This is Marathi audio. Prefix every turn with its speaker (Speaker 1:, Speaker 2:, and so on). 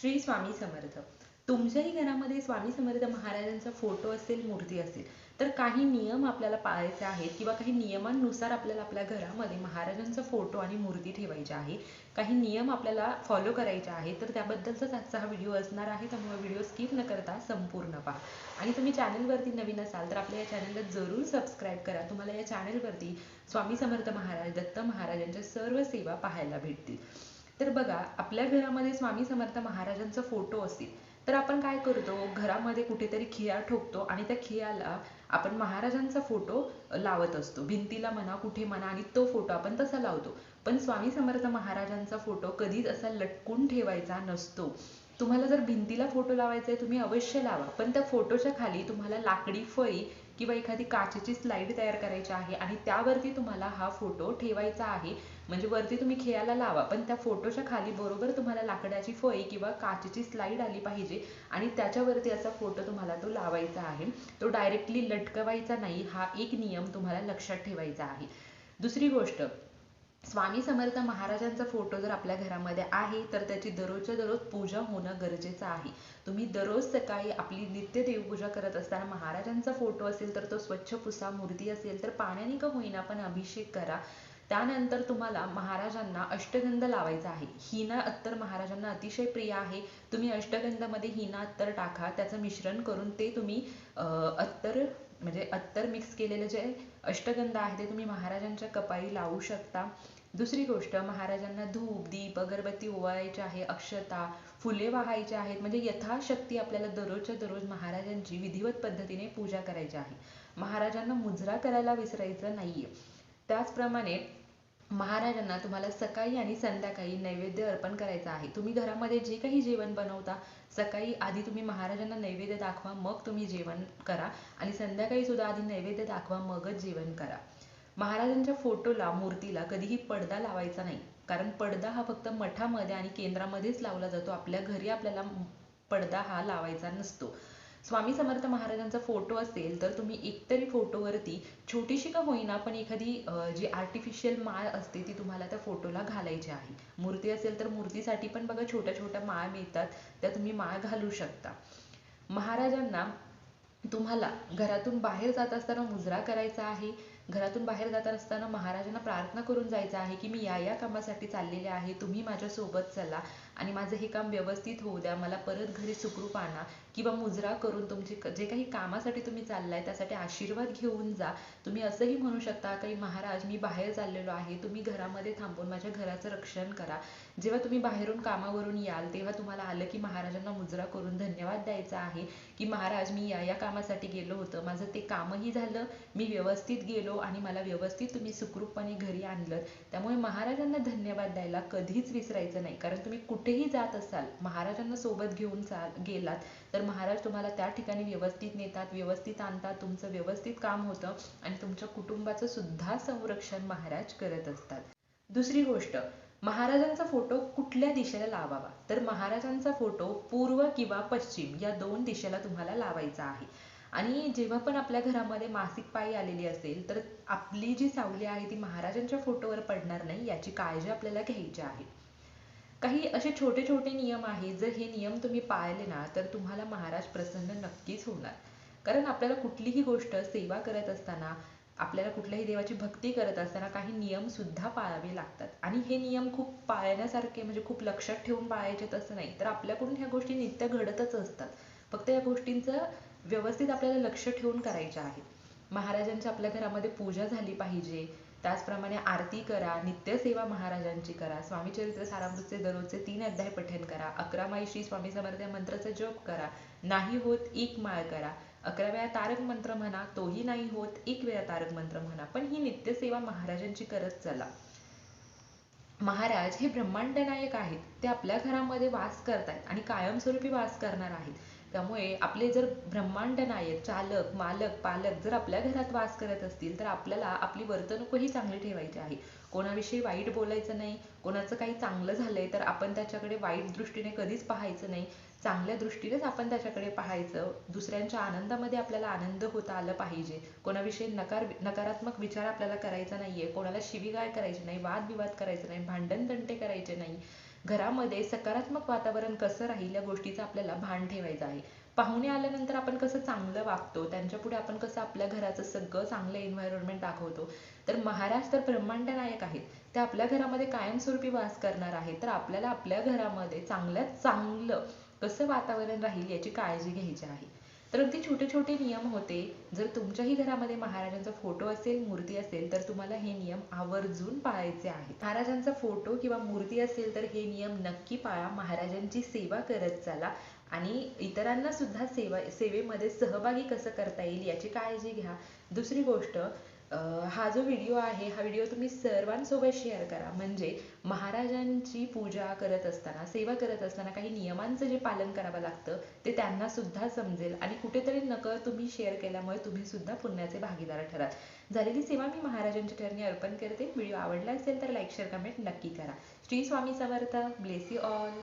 Speaker 1: श्री स्वामी समर्थ. तुमच्याही घरामध्ये स्वामी समर्थ महाराजांचा फोटो असेल मूर्ती असेल तर काही नियम आपल्याला पाळायचे आहेत किंवा काही नियमांनुसार आपल्याला आपल्या घरामध्ये महाराजांचा फोटो आणि मूर्ती ठेवायची आहे काही नियम आपल्याला फॉलो करायचे आहेत तर त्याबद्दलचाच आजचा हा व्हिडिओ असणार आहे. त्यामुळे व्हिडिओ स्किप न करता संपूर्ण पहा. आणि तुम्ही चॅनलवरती नवीन असाल तर आपल्या या चॅनलला जरूर सबस्क्राईब करा. तुम्हाला या चॅनलवरती स्वामी समर्थ महाराज दत्त महाराजांच्या सर्व सेवा पाहायला भेटतील. तर बघा आपल्या घरामध्ये स्वामी समर्थ महाराजांचा फोटो असेल तर आपण काय करतो? घरामध्ये कुठेतरी खिळा ठोकतो आणि त्या खिळ्याला आपण महाराजांचा फोटो लावत असतो. भिंतीला म्हणा कुठे म्हणा आणि तो फोटो आपण तसा लावतो. पण स्वामी समर्थ महाराजांचा फोटो कधीच असा लटकून ठेवायचा नसतो. तुम्हाला जर भिंतीला फोटो लावायचा आहे तुम्ही अवश्य लावा. पण त्या फोटोच्या खाली तुम्हाला लाकडी फळी किंवा एखादी काचेची स्लाइड तयार करायची आहे आणि त्यावरती तुम्हाला हा फोटो ठेवायचा आहे. म्हणजे वरती तुम्ही खेळायला लावा पण त्या फोटोच्या खाली बरोबर तुम्हाला लाकडाची फळी किंवा काचेची स्लाइड आली पाहिजे आणि त्याच्यावरती असा फोटो तुम्हाला तो लावायचा आहे. तो डायरेक्टली लटकवायचा नाही हा एक नियम तुम्हाला लक्षात ठेवायचा आहे. दुसरी गोष्ट स्वामी समर्थ महाराजांचा फोटो जर आपल्या घरामध्ये आहे तर त्याची दररोजच्या दररोज पूजा होणं गरजेचं आहे. तुम्ही दररोज सकाळी आपली नित्य देवपूजा करत असताना महाराजांचा फोटो असेल तर तो स्वच्छ पुसा मूर्ती असेल तर पाण्याने का होईना पण अभिषेक करा. त्यानंतर तुम्हाला महाराजांना अष्टगंध लावायचा आहे. हिना अत्तर महाराजांना अतिशय प्रिय आहे. तुम्ही अष्टगंधामध्ये हिना अत्तर टाका त्याचं मिश्रण करून ते तुम्ही अत्तर म्हणजे अत्तर मिक्स केलेलं जे अष्टगंध आहे ते तुम्ही महाराजांच्या कपाळी लावू शकता. दुसरी गोष्ट महाराजांना धूप दीप अगरबत्ती ओवाळायची आहे अक्षता फुले वाहायचे आहेत. म्हणजे यथाशक्ती आपल्याला दररोजच्या दररोज महाराजांची विधिवत पद्धतीने पूजा करायची आहे. महाराजांना मुजरा करायला विसरायचं नाहीये. त्याचप्रमाणे महाराजांना तुम्हाला सकाळी आणि संध्याकाळी नैवेद्य अर्पण करायचा आहे. तुम्ही घरामध्ये जे काही जेवण बनवता सकाळी आधी तुम्ही महाराजांना नैवेद्य दाखवा मग तुम्ही जेवण करा आणि संध्याकाळी सुद्धा आधी नैवेद्य दाखवा मगच जेवण करा. महाराजांच्या फोटोला मूर्तीला कधीही पडदा लावायचा नाही. कारण पडदा हा फक्त मठामध्ये आणि केंद्रामध्येच लावला जातो. आपल्या घरी आपल्याला पडदा हा लावायचा नसतो. स्वामी समर्थ महाराजांचा फोटो असेल तर तुम्ही एकतरी फोटोवरती छोटीशी का होईना पण एखादी जी आर्टिफिशियल माळ असते ती तुम्हाला त्या फोटोला घालायची आहे. मूर्ती असेल तर मूर्तीसाठी पण बघा छोट्या छोट्या माळ मिळतात. त्या तुम्ही माळ घालू शकता. महाराजांना तुम्हाला घरातून बाहेर जात असताना मुजरा करायचा आहे. घरातून बाहेर जात असताना महाराजांना प्रार्थना करून जायचं आहे की मी या या कामासाठी चाललेले आहे तुम्ही माझ्यासोबत चला आणि माझं हे काम व्यवस्थित होऊ द्या मला परत घरी सुखरूप आणा किंवा मुजरा करून तुमचे जे काही कामासाठी तुम्ही चाललाय त्यासाठी आशीर्वाद घेऊन जा. तुम्ही असंही म्हणू शकता काही महाराज मी बाहेर चाललेलो आहे तुम्ही घरामध्ये थांबून माझ्या घराचं रक्षण करा. जेव्हा तुम्ही बाहेरून कामावरून याल तेव्हा तुम्हाला आलं की महाराजांना मुजरा करून धन्यवाद द्यायचा आहे की महाराज मी या या कामासाठी गेलो होतं माझं ते कामही झालं मी व्यवस्थित गेलो आणि मला व्यवस्थित तुम्ही सुखरूपपणे घरी आणलं त्यामुळे महाराजांना धन्यवाद द्यायला कधीच विसरायचं नाही. कारण तुम्ही कुठेही जात असाल महाराजांना सोबत घेऊन चाल गेलात तर महाराज तुम्हाला त्या ठिकाणी व्यवस्थित नेतात व्यवस्थित आणतात तुमचं व्यवस्थित काम होतं आणि तुमच्या कुटुंबाचं सुद्धा संरक्षण महाराज करत असतात. दुसरी गोष्ट महाराजांचा फोटो कुठल्या दिशेला लावावा? तर महाराजांचा फोटो पूर्व किंवा पश्चिम या दोन दिशेला तुम्हाला लावायचा आहे. आणि जेव्हा पण आपल्या घरामध्ये मासिक पाळी आलेली असेल तर आपली जी सावली आहे ती महाराजांच्या फोटोवर पडणार नाही याची काळजी आपल्याला घ्यायची आहे. काही असे छोटे छोटे नियम आहेत जर हे नियम तुम्ही पाळले ना तर तुम्हाला महाराज प्रसन्न नक्कीच होणार. कारण आपल्याला कुठलीही गोष्ट सेवा करत असताना आपल्याला कुठल्याही देवाची भक्ती करत असताना काही नियम सुद्धा पाळावे लागतात. आणि हे नियम खूप पाळण्यासारखे म्हणजे खूप लक्षात ठेवून पाळायचे तसं नाही तर आपल्याकडून ह्या गोष्टी नित्य घडतच असतात. फक्त या गोष्टींचं व्यवस्थित आपल्याला लक्ष ठेवून करायच्या आहेत. महाराजांच्या आपल्या घरामध्ये पूजा झाली पाहिजे. त्याचप्रमाणे आरती करा नित्यसेवा महाराजांची करा स्वामीचरित्र सारामृतचे दररोजचे तीन अध्याय पठण करा अकरा माई श्री स्वामी समर्थ मंत्राचा जप करा नाही होत एक माळ करा. अकरा वेळा तारक मंत्र म्हणा तोही नाही होत एक वेळा तारक मंत्र म्हणा पण ही नित्यसेवा महाराजांची करत चला. महाराज हे ब्रह्मांड नायक आहेत. ते आपल्या घरामध्ये वास करतायत आणि कायमस्वरूपी वास करणार आहेत. त्यामुळे आपले जर ब्रह्मांड नायक चालक मालक पालक जर आपल्या घरात वास करत असतील तर आपल्याला आपली वर्तणूकही चांगली ठेवायची आहे. कोणाविषयी वाईट बोलायचं नाही कोणाचं काही चांगलं झालंय तर आपण त्याच्याकडे वाईट दृष्टीने कधीच पाहायचं नाही. चांगल्या दृष्टीनेच आपण त्याच्याकडे पाहायचं. दुसऱ्यांच्या आनंदामध्ये आपल्याला आनंद होता आलं पाहिजे. कोणाविषयी नकार नकारात्मक विचार आपल्याला करायचा नाहीये. कोणाला शिवीगाळ करायची नाही वादविवाद करायचा नाही भांडण तंटे करायचे नाही. घरामध्ये सकारात्मक वातावरण कसं राहील या गोष्टीचं आपल्याला भान ठेवायचं आहे. पाहुणे आल्यानंतर आपण कसं चांगलं वागतो त्यांच्या पुढे आपण कसं आपल्या घराचं सगळं चांगलं एन्व्हायरमेंट दाखवतो. तर महाराज तर ब्रह्मांड नायक आहेत. ते आपल्या घरामध्ये कायमस्वरूपी वास करणार आहेत. तर आपल्याला आपल्या घरामध्ये चांगल्यात चांगलं कसं वातावरण राहील याची काळजी घ्यायची आहे. तर अगदी छोटे छोटे नियम होते. जर तुमच्याही घरामध्ये महाराजांचा फोटो असेल मूर्ती असेल तर तुम्हाला हे नियम आवर्जून पाळायचे आहेत. महाराजांचा फोटो किंवा मूर्ती असेल तर हे नियम नक्की पाळा. महाराजांची सेवा करत चाला. आणि इतरांना सुद्धा सेवा सेवेमध्ये सहभागी कसं करता येईल याची काळजी घ्या. दुसरी गोष्ट हा जो व्हिडिओ आहे हा व्हिडिओ तुम्ही सर्वांसोबत शेअर करा. म्हणजे महाराजांची पूजा करत असताना सेवा करत असताना काही नियमांचं जे पालन करावं लागतं ते त्यांना सुद्धा समजेल. आणि कुठेतरी नकळ तुम्ही शेअर केल्यामुळे तुम्ही सुद्धा पुण्याचे भागीदार ठराल. झालेली सेवा मी महाराजांच्या चरणी अर्पण करते. व्हिडिओ आवडला असेल तर लाईक शेअर कमेंट नक्की करा. Shri Swami Samarth. Bless you all